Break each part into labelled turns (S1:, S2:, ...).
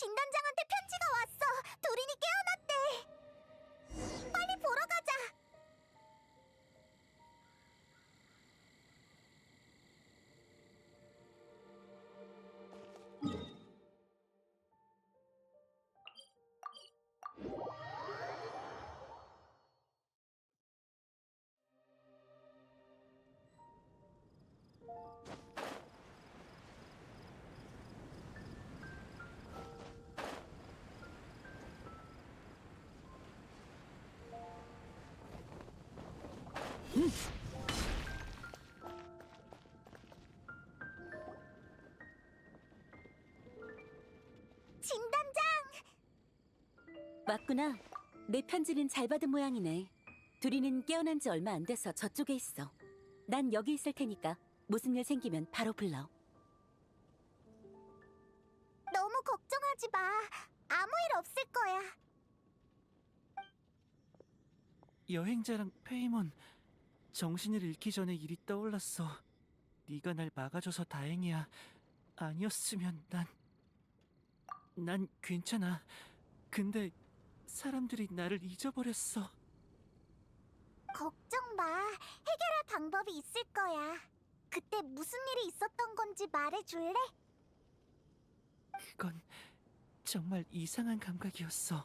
S1: 진단장한테 편지가 왔어. 도린이 깨어났대. 빨리 보러 가자.
S2: 맞구나. 내 편지는 잘 받은 모양이네. 둘이는 깨어난 지 얼마 안 돼서 저쪽에 있어. 난 여기 있을 테니까 무슨 일 생기면 바로 불러.
S1: 너무 걱정하지 마. 아무 일 없을 거야.
S3: 여행자랑 페이몬 정신을 잃기 전에 일이 떠올랐어. 네가 날 막아줘서 다행이야. 아니었으면 난... 난 괜찮아. 근데 사람들이 나를 잊어버렸어.
S1: 걱정 마. 해결할 방법이 있을 거야. 그때 무슨 일이 있었던 건지 말해줄래?
S3: 그건 정말 이상한 감각이었어.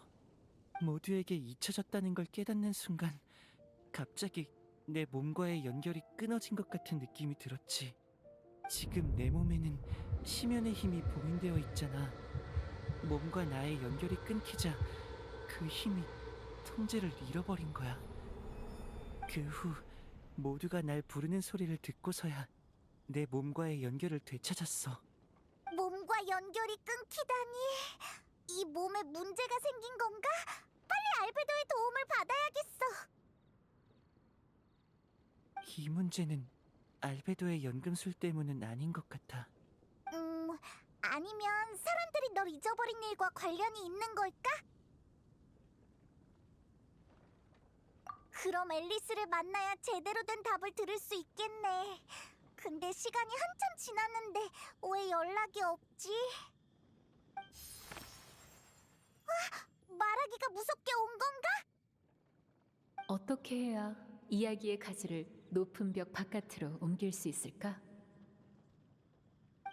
S3: 모두에게 잊혀졌다는 걸 깨닫는 순간 갑자기 내 몸과의 연결이 끊어진 것 같은 느낌이 들었지. 지금 내 몸에는 심연의 힘이 봉인되어 있잖아. 몸과 나의 연결이 끊기자 그 힘이 통제를 잃어버린 거야. 그 후 모두가 날 부르는 소리를 듣고서야 내 몸과의 연결을 되찾았어.
S1: 몸과 연결이 끊기다니. 이 몸에 문제가 생긴 건가? 빨리 알베도의 도움을 받아야겠어.
S3: 이 문제는 알베도의 연금술 때문은 아닌 것 같아.
S1: 음, 아니면 사람들이 널 잊어버린 일과 관련이 있는 걸까? 그럼 앨리스를 만나야 제대로 된 답을 들을 수 있겠네. 근데 시간이 한참 지났는데 왜 연락이 없지? 아, 말하기가 무섭게 온 건가?
S4: 어떻게 해야 이야기의 가지를 높은 벽 바깥으로 옮길 수 있을까?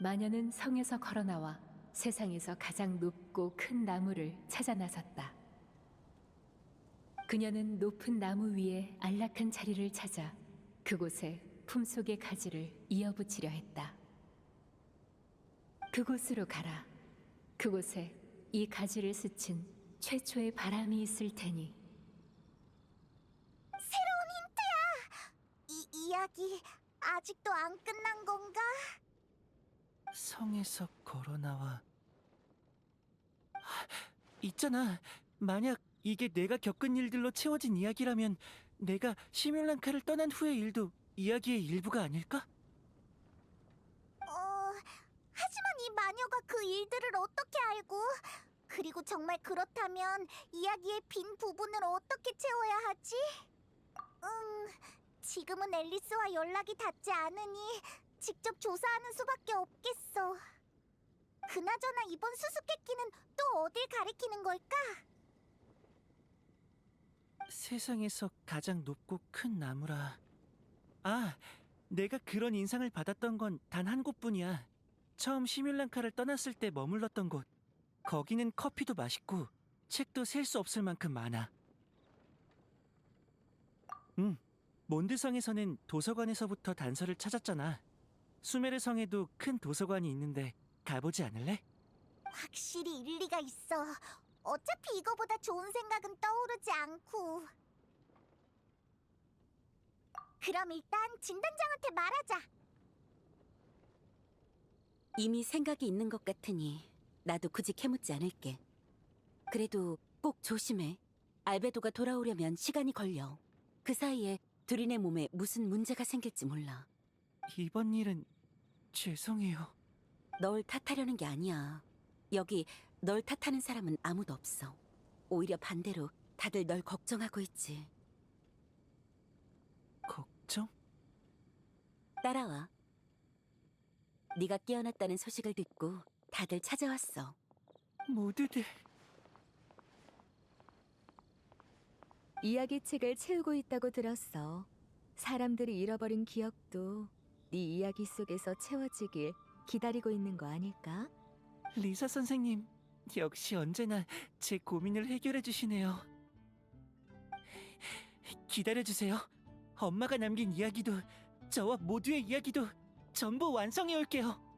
S4: 마녀는 성에서 걸어 나와 세상에서 가장 높고 큰 나무를 찾아 나섰다. 그녀는 높은 나무 위에 안락한 자리를 찾아 그곳에 품속의 가지를 이어붙이려 했다. 그곳으로 가라. 그곳에 이 가지를 스친 최초의 바람이 있을 테니.
S1: 새로운 힌트야! 이 이야기 아직도 안 끝난 건가?
S3: 성에서 걸어 나와. 하, 있잖아. 만약 이게 내가 겪은 일들로 채워진 이야기라면 내가 시뮬란카를 떠난 후의 일도 이야기의 일부가 아닐까?
S1: 어, 하지만 이 마녀가 그 일들을 어떻게 알고? 그리고 정말 그렇다면 이야기의 빈 부분을 어떻게 채워야 하지? 음, 지금은 앨리스와 연락이 닿지 않으니 직접 조사하는 수밖에 없겠어. 그나저나 이번 수수께끼는 또 어딜 가리키는 걸까?
S3: 세상에서 가장 높고 큰 나무라. 아, 내가 그런 인상을 받았던 건 단 한 곳뿐이야. 처음 시뮬란카를 떠났을 때 머물렀던 곳. 거기는 커피도 맛있고 책도 셀 수 없을 만큼 많아. 응, 몬드성에서는 도서관에서부터 단서를 찾았잖아. 수메르 성에도 큰 도서관이 있는데 가보지 않을래?
S1: 확실히 일리가 있어. 어차피 이거보다 좋은 생각은 떠오르지 않고. 그럼 일단 진단장한테 말하자.
S2: 이미 생각이 있는 것 같으니 나도 굳이 캐묻지 않을게. 그래도 꼭 조심해. 알베도가 돌아오려면 시간이 걸려. 그 사이에 둘이네 몸에 무슨 문제가 생길지 몰라.
S3: 이번 일은 죄송해요.
S2: 널 탓하려는 게 아니야. 여기 널 탓하는 사람은 아무도 없어. 오히려 반대로 다들 널 걱정하고 있지.
S3: 걱정?
S2: 따라와. 네가 깨어났다는 소식을 듣고 다들 찾아왔어.
S3: 모두들
S5: 이야기책을 채우고 있다고 들었어. 사람들이 잃어버린 기억도 네 이야기 속에서 채워지길 기다리고 있는 거 아닐까?
S3: 리사 선생님 역시 언제나 제 고민을 해결해 주시네요. 기다려 주세요. 엄마가 남긴 이야기도 저와 모두의 이야기도 전부 완성해 올게요.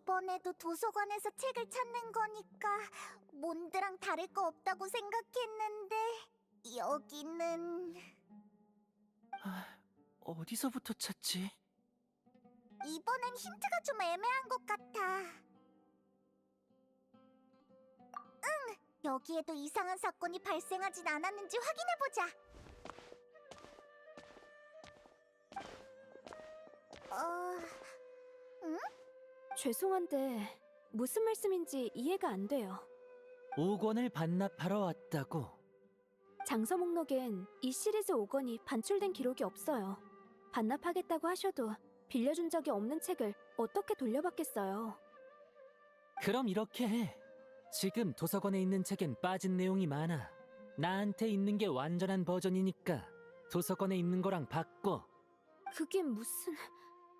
S1: 이번에도 도서관에서 책을 찾는 거니까 몬드랑 다를 거 없다고 생각했는데 여기는
S3: 아, 어디서부터 찾지?
S1: 이번엔 힌트가 좀 애매한 것 같아. 응, 여기에도 이상한 사건이 발생하진 않았는지 확인해 보자. 어,
S6: 죄송한데 무슨 말씀인지 이해가 안 돼요.
S3: 5권을 반납하러 왔다고.
S6: 장서 목록엔 이 시리즈 5권이 반출된 기록이 없어요. 반납하겠다고 하셔도 빌려준 적이 없는 책을 어떻게 돌려받겠어요?
S7: 그럼 이렇게 해. 지금 도서관에 있는 책엔 빠진 내용이 많아. 나한테 있는 게 완전한 버전이니까 도서관에 있는 거랑 바꿔.
S6: 그게 무슨...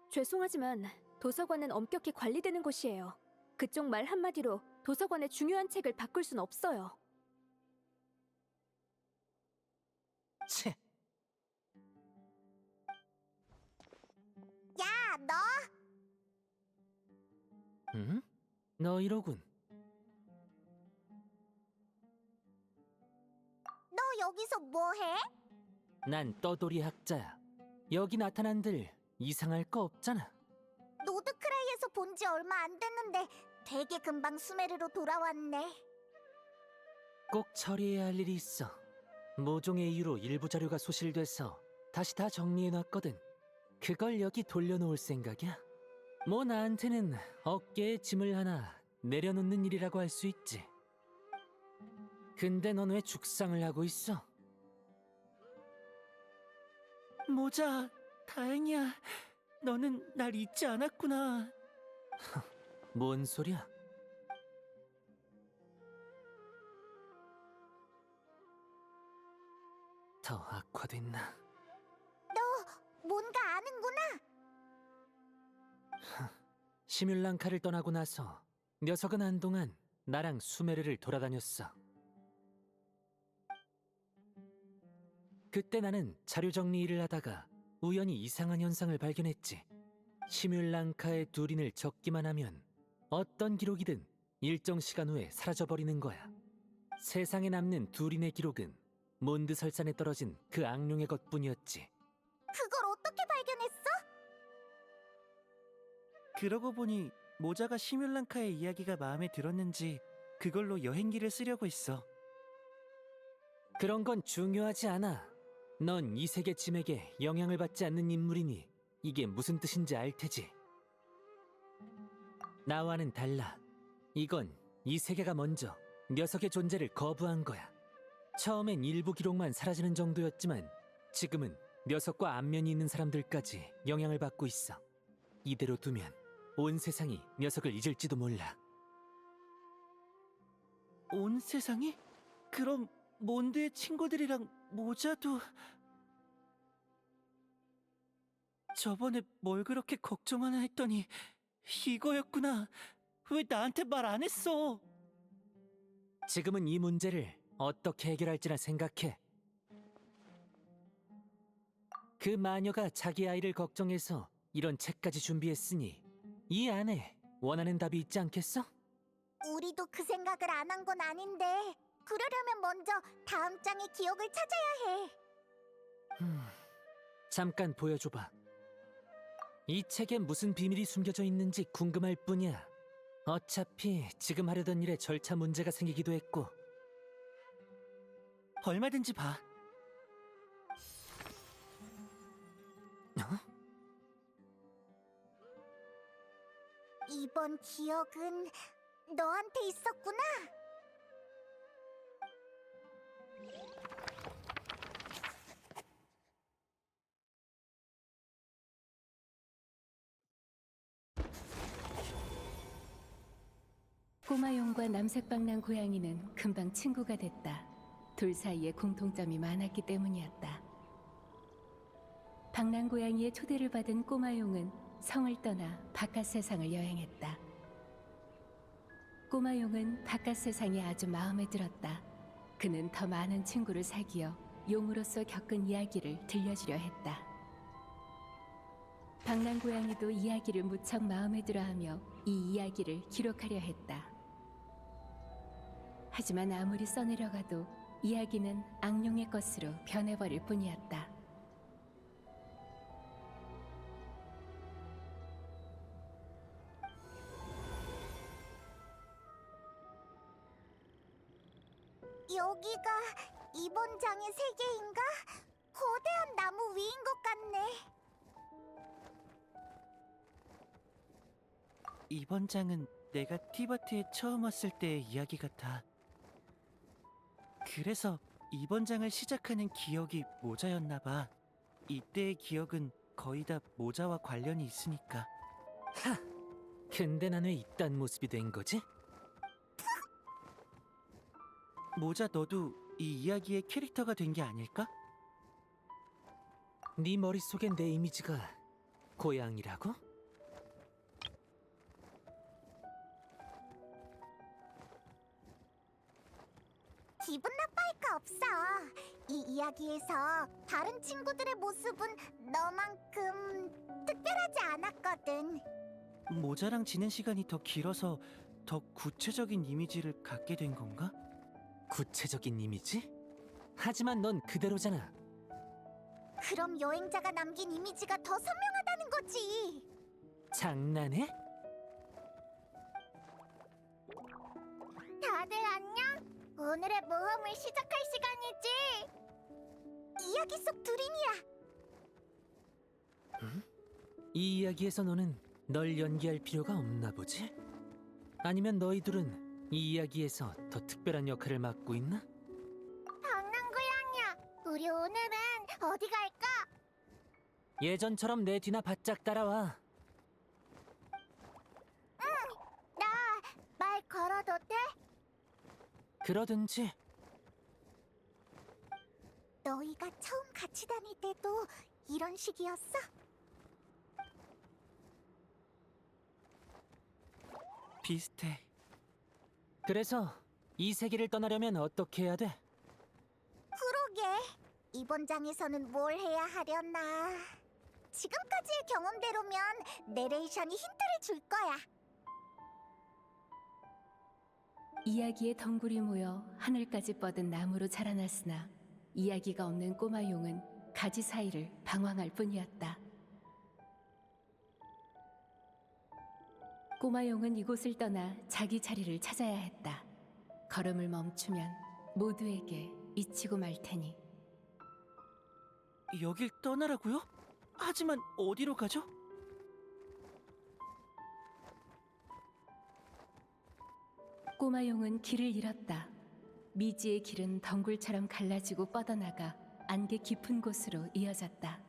S6: 죄송하지만 도서관은 엄격히 관리되는 곳이에요. 그쪽 말 한마디로 도서관의 중요한 책을 바꿀 순 없어요.
S7: 채.
S1: 야, 너
S7: 응? 너 이러군.
S1: 너 여기서 뭐 해?
S7: 난 떠돌이 학자야. 여기 나타난들 이상할 거 없잖아.
S1: 본 지 얼마 안 됐는데 되게 금방 수메르로 돌아왔네.
S7: 꼭 처리해야 할 일이 있어. 모종의 이유로 일부 자료가 소실돼서 다시 다 정리해놨거든. 그걸 여기 돌려놓을 생각이야. 뭐 나한테는 어깨에 짐을 하나 내려놓는 일이라고 할 수 있지. 근데 넌 왜 죽상을 하고 있어?
S3: 모자, 다행이야. 너는 날 잊지 않았구나.
S7: 뭔 소리야? 더 악화됐나?
S1: 뭔가 아는구나.
S7: 시뮬랑카를 떠나고 나서 녀석은 한동안 나랑 수메르를 돌아다녔어. 그때 나는 자료 정리 일을 하다가 우연히 이상한 현상을 발견했지. 시뮬랑카의 두린을 적기만 하면 어떤 기록이든 일정 시간 후에 사라져버리는 거야. 세상에 남는 두린의 기록은 몬드 설산에 떨어진 그 악룡의 것뿐이었지.
S1: 그걸 어떻게 발견했어?
S3: 그러고 보니 모자가 시뮬랑카의 이야기가 마음에 들었는지 그걸로 여행기를 쓰려고 했어.
S7: 그런 건 중요하지 않아. 넌 이 세계 짐에게 영향을 받지 않는 인물이니 이게 무슨 뜻인지 알 테지. 나와는 달라. 이건 이 세계가 먼저 녀석의 존재를 거부한 거야. 처음엔 일부 기록만 사라지는 정도였지만 지금은 녀석과 안면이 있는 사람들까지 영향을 받고 있어. 이대로 두면 온 세상이 녀석을 잊을지도 몰라.
S3: 온 세상이? 그럼 몬드의 친구들이랑 모자도 저번에 뭘 그렇게 걱정하나 했더니 이거였구나. 왜 나한테 말 안 했어?
S7: 지금은 이 문제를 어떻게 해결할지나 생각해. 그 마녀가 자기 아이를 걱정해서 이런 책까지 준비했으니 이 안에 원하는 답이 있지 않겠어?
S1: 우리도 그 생각을 안 한 건 아닌데 그러려면 먼저 다음 장의 기억을 찾아야 해.
S7: 음, 잠깐 보여줘봐. 이 책에 무슨 비밀이 숨겨져 있는지 궁금할 뿐이야. 어차피 지금 하려던 일에 절차 문제가 생기기도 했고
S3: 얼마든지 봐.
S1: 이번 기억은 너한테 있었구나.
S4: 꼬마용과 남색방랑 고양이는 금방 친구가 됐다. 둘 사이에 공통점이 많았기 때문이었다. 방랑 고양이의 초대를 받은 꼬마용은 성을 떠나 바깥 세상을 여행했다. 꼬마용은 바깥 세상이 아주 마음에 들었다. 그는 더 많은 친구를 사귀어 용으로서 겪은 이야기를 들려주려 했다. 방랑 고양이도 이야기를 무척 마음에 들어하며 이 이야기를 기록하려 했다. 하지만 아무리 써내려가도 이야기는 악령의 것으로 변해버릴 뿐이었다.
S1: 여기가 이번 장의 세계인가? 거대한 나무 위인 것 같네.
S3: 이번 장은 내가 티바트에 처음 왔을 때의 이야기 같아. 그래서 이번 장을 시작하는 기억이 모자였나 봐. 이때의 기억은 거의 다 모자와 관련이 있으니까.
S7: 근데 난 왜 이딴 모습이 된 거지?
S3: 모자 너도 이 이야기의 캐릭터가 된 게 아닐까?
S7: 네 머릿속엔 내 이미지가 고양이라고?
S1: 기분 나빠할 거 없어. 이 이야기에서 다른 친구들의 모습은 너만큼 특별하지 않았거든.
S3: 모자랑 지낸 시간이 더 길어서 더 구체적인 이미지를 갖게 된 건가?
S7: 구체적인 이미지? 하지만 넌 그대로잖아.
S1: 그럼 여행자가 남긴 이미지가 더 선명하다는 거지.
S7: 장난해?
S1: 다들 안녕? 오늘의 모험을 시작할 시간이지. 이야기 속 두린이야.
S7: 이 이야기에서 너는 널 연기할 필요가 없나 보지? 아니면 너희들은 이 이야기에서 더 특별한 역할을 맡고 있나?
S1: 방랑 고양이야. 우리 오늘은 어디 갈까?
S7: 예전처럼 내 뒤나 바짝 따라와.
S1: 나 말 걸어도 돼?
S7: 그러든지
S1: 너희가 처음 같이 다닐 때도 이런 식이었어?
S3: 비슷해.
S7: 그래서 이 세계를 떠나려면 어떻게 해야 돼?
S1: 그러게. 이번 장에서는 뭘 해야 하려나. 지금까지의 경험대로면 내레이션이 힌트를 줄 거야.
S4: 이야기의 덩굴이 모여 하늘까지 뻗은 나무로 자라났으나 이야기가 없는 꼬마용은 가지 사이를 방황할 뿐이었다. 꼬마용은 이곳을 떠나 자기 자리를 찾아야 했다. 걸음을 멈추면 모두에게 잊히고 말 테니
S3: 여길 떠나라고요? 하지만 어디로 가죠?
S4: 꼬마 용은 길을 잃었다. 미지의 길은 덩굴처럼 갈라지고 뻗어나가 안개 깊은 곳으로 이어졌다.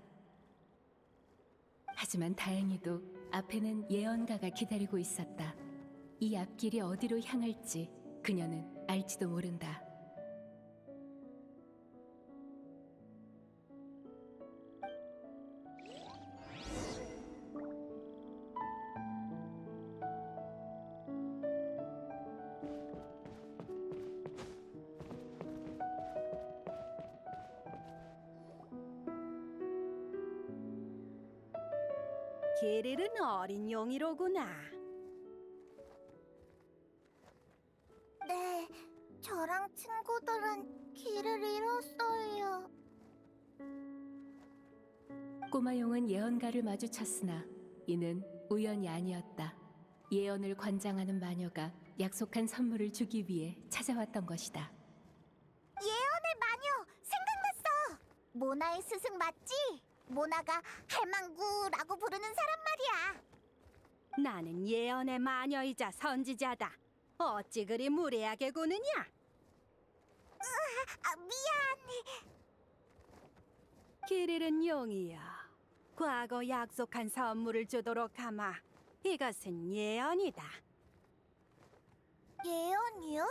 S4: 하지만 다행히도 앞에는 예언가가 기다리고 있었다. 이 앞길이 어디로 향할지 그녀는 알지도 모른다.
S8: 게릴은 어린 용이로구나.
S1: 네, 저랑 친구들은 길을 잃었어요.
S4: 꼬마용은 예언가를 마주쳤으나 이는 우연이 아니었다. 예언을 관장하는 마녀가 약속한 선물을 주기 위해 찾아왔던 것이다.
S1: 예언의 마녀 생각났어. 모나의 스승 맞지? 모나가 할망구라고 부르는 사람 말이야.
S8: 나는 예언의 마녀이자 선지자다. 어찌 그리 무례하게 구느냐?
S1: 아, 미안.
S8: 게릴은 용이여. 과거 약속한 선물을 주도록 하마. 이것은 예언이다.
S1: 예언이요?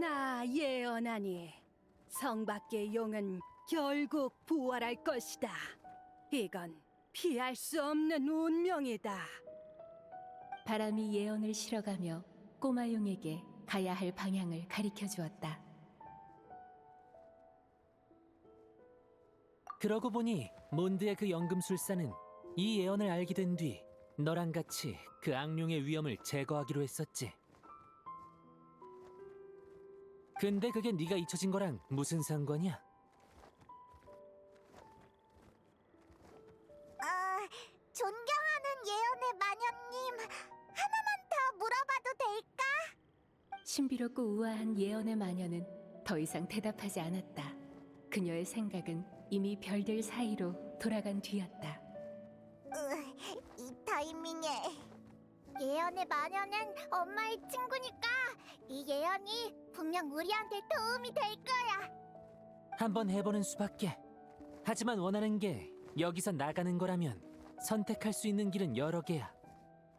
S8: 나 예언하니 성 밖의 용은 결국 부활할 것이다. 이건 피할 수 없는 운명이다.
S4: 바람이 예언을 실어가며 꼬마용에게 가야 할 방향을 가리켜 주었다.
S7: 그러고 보니 몬드의 그 연금술사는 이 예언을 알게 된 뒤 너랑 같이 그 악룡의 위험을 제거하기로 했었지. 근데 그게 네가 잊혀진 거랑 무슨 상관이야?
S1: 존경하는 예언의 마녀님, 하나만 더 물어봐도 될까?
S4: 신비롭고 우아한 예언의 마녀는 더 이상 대답하지 않았다. 그녀의 생각은 이미 별들 사이로 돌아간 뒤였다.
S1: 으, 이 타이밍에 예언의 마녀는 엄마의 친구니까 이 예언이 분명 우리한테 도움이 될 거야.
S7: 한번 해보는 수밖에. 하지만 원하는 게 여기서 나가는 거라면 선택할 수 있는 길은 여러 개야.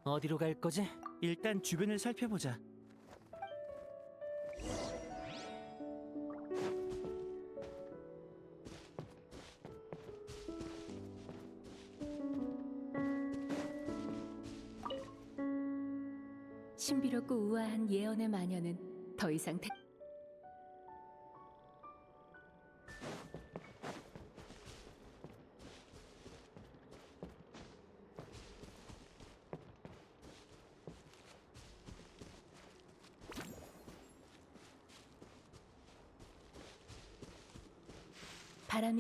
S7: 어디로 갈 거지?
S3: 일단 주변을 살펴보자.
S4: 신비롭고 우아한 예언의 마녀는 더 이상 대...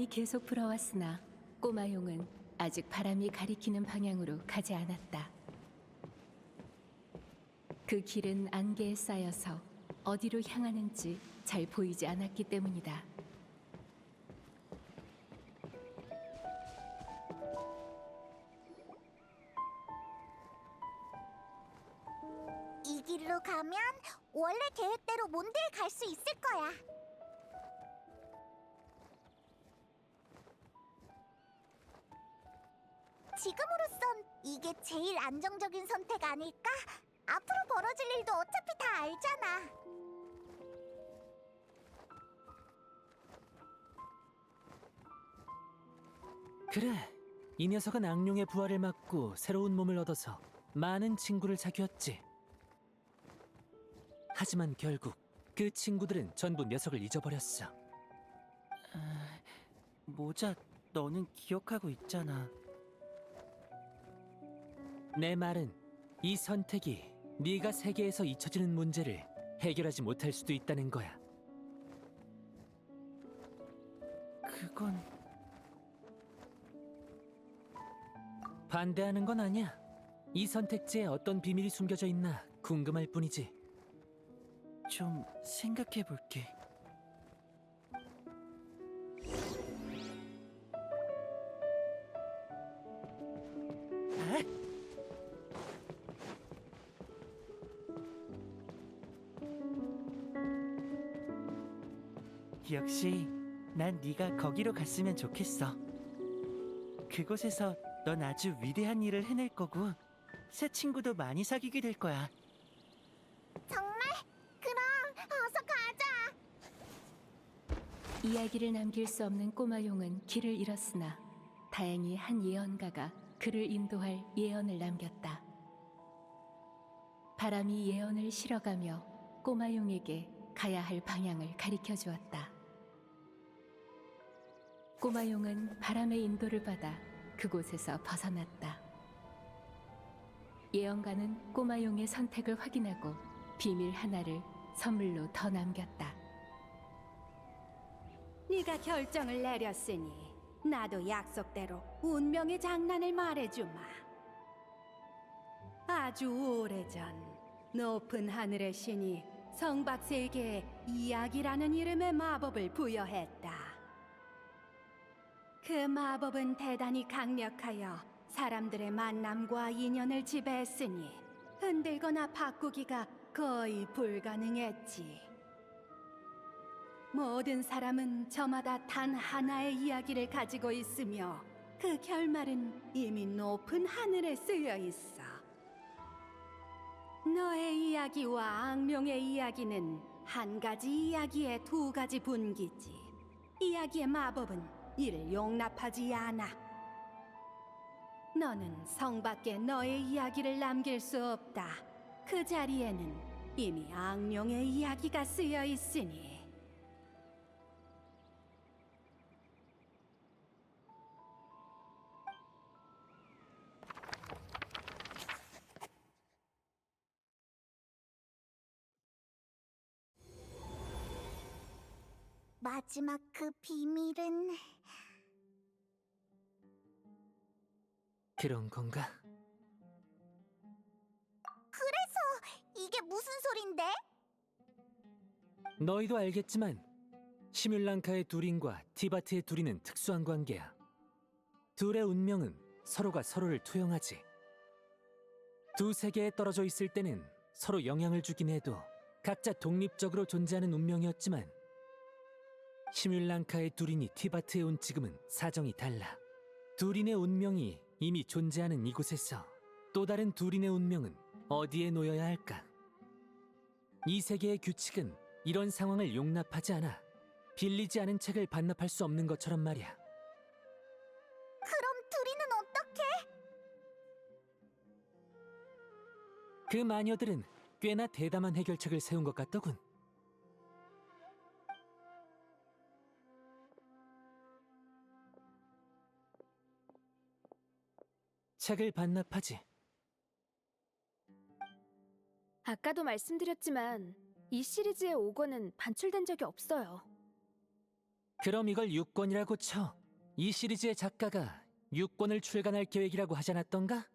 S4: 계속 불어왔으나 꼬마용은 아직 바람이 가리키는 방향으로 가지 않았다. 그 길은 안개에 쌓여서 어디로 향하는지 잘 보이지 않았기 때문이다.
S1: 이 길로 가면 원래 계획대로 몬드에 갈 수 있을 거야. 지금으로선 이게 제일 안정적인 선택 아닐까? 앞으로 벌어질 일도 어차피 다 알잖아.
S7: 그래. 이 녀석은 악룡의 부활을 막고 새로운 몸을 얻어서 많은 친구를 사귀었지. 하지만 결국 그 친구들은 전부 녀석을 잊어버렸어.
S3: 아, 모자, 너는 기억하고 있잖아.
S7: 내 말은 이 선택이 네가 세계에서 잊혀지는 문제를 해결하지 못할 수도 있다는 거야.
S3: 그건
S7: 반대하는 건 아니야. 이 선택지에 어떤 비밀이 숨겨져 있나 궁금할 뿐이지.
S3: 좀 생각해 볼게. 네가 거기로 갔으면 좋겠어. 그곳에서 넌 아주 위대한 일을 해낼 거고 새 친구도 많이 사귀게 될 거야.
S1: 정말? 그럼 어서 가자.
S4: 이야기를 남길 수 없는 꼬마 용은 길을 잃었으나 다행히 한 예언가가 그를 인도할 예언을 남겼다. 바람이 예언을 실어가며 꼬마 용에게 가야 할 방향을 가리켜 주었다. 꼬마 용은 바람의 인도를 받아 그곳에서 벗어났다. 예언가는 꼬마 용의 선택을 확인하고 비밀 하나를 선물로 더 남겼다.
S8: 네가 결정을 내렸으니 나도 약속대로 운명의 장난을 말해주마. 아주 오래전 높은 하늘의 신이 성박세에게 이야기라는 이름의 마법을 부여했다. 그 마법은 대단히 강력하여 사람들의 만남과 인연을 지배했으니 흔들거나 바꾸기가 거의 불가능했지. 모든 사람은 저마다 단 하나의 이야기를 가지고 있으며 그 결말은 이미 높은 하늘에 쓰여 있어. 너의 이야기와 악룡의 이야기는 한 가지 이야기의 두 가지 분기지. 이야기의 마법은 이를 용납하지 않아. 너는 성 밖에 너의 이야기를 남길 수 없다. 그 자리에는 이미 악룡의 이야기가 쓰여 있으니.
S1: 마지막 그 비밀은
S7: 그런 건가?
S1: 이게 무슨 소린데?
S7: 너희도 알겠지만 시뮬랑카의 두린과 티바트의 두린은 특수한 관계야. 둘의 운명은 서로가 서로를 투영하지. 두 세계에 떨어져 있을 때는 서로 영향을 주긴 해도 각자 독립적으로 존재하는 운명이었지만 시뮬랑카의 두린이 티바트에 온 지금은 사정이 달라. 두린의 운명이 이미 존재하는 이곳에서 또 다른 두린의 운명은 어디에 놓여야 할까? 이 세계의 규칙은 이런 상황을 용납하지 않아. 빌리지 않은 책을 반납할 수 없는 것처럼 말이야.
S1: 그럼 둘이는 어떻게?
S7: 그 마녀들은 꽤나 대담한 해결책을 세운 것 같더군. 책을 반납하지.
S6: 아까도 말씀드렸지만 이 시리즈의 5권은 반출된 적이 없어요.
S7: 그럼 이걸 6권이라고 쳐. 이 시리즈의 작가가 6권을 출간할 계획이라고 하지 않았던가?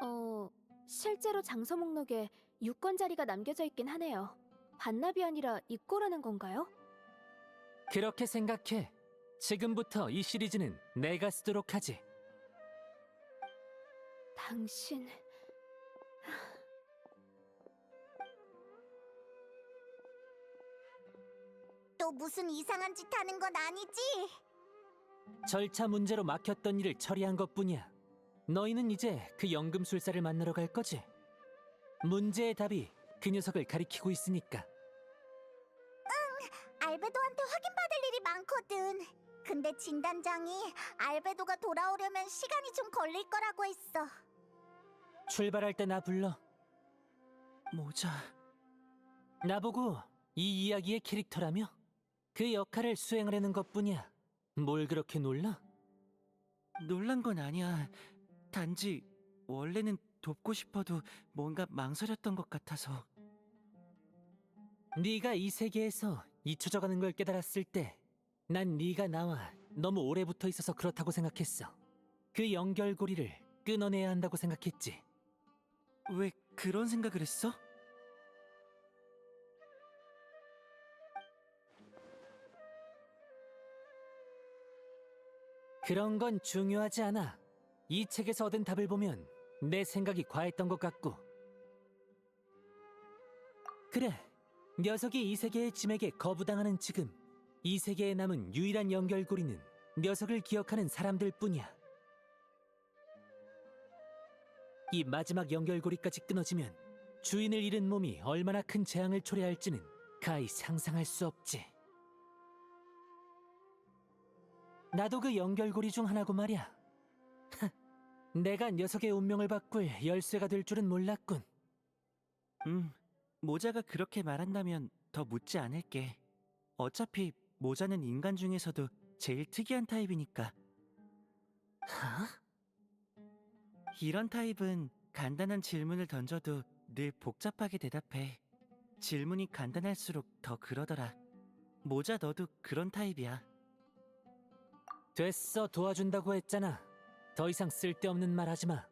S6: 어, 실제로 장서 목록에 6권 자리가 남겨져 있긴 하네요. 반납이 아니라 입고라는 건가요?
S7: 그렇게 생각해. 지금부터 이 시리즈는 내가 쓰도록 하지.
S6: 당신...
S1: 또 무슨 이상한 짓 하는 건 아니지?
S7: 절차 문제로 막혔던 일을 처리한 것뿐이야. 너희는 이제 그 연금술사를 만나러 갈 거지? 문제의 답이 그 녀석을 가리키고 있으니까.
S1: 알베도한테 확인받을 일이 많거든. 근데 진단장이 알베도가 돌아오려면 시간이 좀 걸릴 거라고 했어.
S7: 출발할 때 나 불러.
S3: 모자.
S7: 나보고 이 이야기의 캐릭터라며? 그 역할을 수행하려는 것뿐이야. 뭘 그렇게 놀라?
S3: 놀란 건 아니야. 단지 원래는 돕고 싶어도 뭔가 망설였던 것 같아서.
S7: 네가 이 세계에서 잊혀져가는 걸 깨달았을 때, 난 네가 나와 너무 오래 붙어 있어서 그렇다고 생각했어. 그 연결고리를 끊어내야 한다고 생각했지.
S3: 왜 그런 생각을 했어?
S7: 그런 건 중요하지 않아. 이 책에서 얻은 답을 보면 내 생각이 과했던 것 같고. 그래, 녀석이 이 세계의 짐에게 거부당하는 지금, 이 세계에 남은 유일한 연결고리는 녀석을 기억하는 사람들 뿐이야. 이 마지막 연결고리까지 끊어지면 주인을 잃은 몸이 얼마나 큰 재앙을 초래할지는 가히 상상할 수 없지. 나도 그 연결고리 중 하나고 말이야. 내가 녀석의 운명을 바꿀 열쇠가 될 줄은 몰랐군.
S3: 음, 모자가 그렇게 말한다면 더 묻지 않을게. 어차피 모자는 인간 중에서도 제일 특이한 타입이니까.
S7: 하?
S3: 이런 타입은 간단한 질문을 던져도 늘 복잡하게 대답해. 질문이 간단할수록 더 그러더라. 모자 너도 그런 타입이야.
S7: 됐어 도와준다고 했잖아. 더 이상 쓸데없는 말 하지 마.